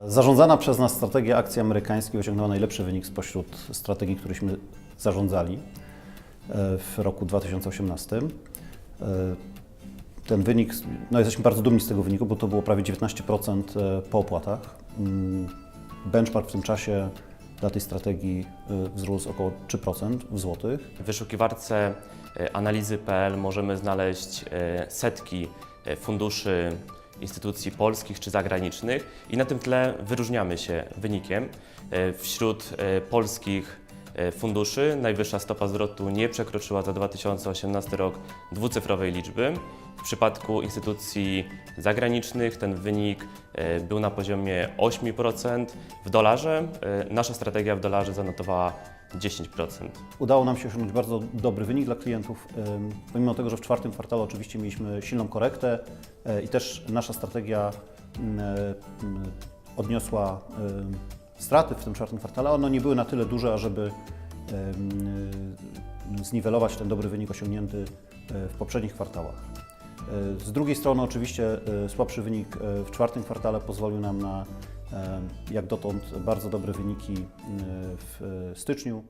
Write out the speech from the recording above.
Zarządzana przez nas strategia akcji amerykańskiej osiągnęła najlepszy wynik spośród strategii, któryśmy zarządzali e, w roku 2018. E, Ten wynik, no jesteśmy bardzo dumni z tego wyniku, bo to było prawie 19% po opłatach. Mm, Benchmark w tym czasie dla tej strategii e, wzrósł około 3% w złotych. W wyszukiwarce e, analizy.pl możemy znaleźć e, setki e, funduszy instytucji polskich czy zagranicznych i na tym tle wyróżniamy się wynikiem. E, Wśród e, polskich funduszy najwyższa stopa zwrotu nie przekroczyła za 2018 rok dwucyfrowej liczby. W przypadku instytucji zagranicznych ten wynik e, był na poziomie 8%. W dolarze e, nasza strategia w dolarze zanotowała 10%. Udało nam się osiągnąć bardzo dobry wynik dla klientów, pomimo tego, że w czwartym kwartale oczywiście mieliśmy silną korektę e, i też nasza strategia ym, ym, odniosła straty w tym czwartym kwartale. One nie były na tyle duże, ażeby ym, y, zniwelować ten dobry wynik osiągnięty e, w poprzednich kwartałach. E, Z drugiej strony oczywiście e, słabszy wynik e, w czwartym kwartale pozwolił nam na e, jak dotąd bardzo dobre wyniki e, w e, styczniu.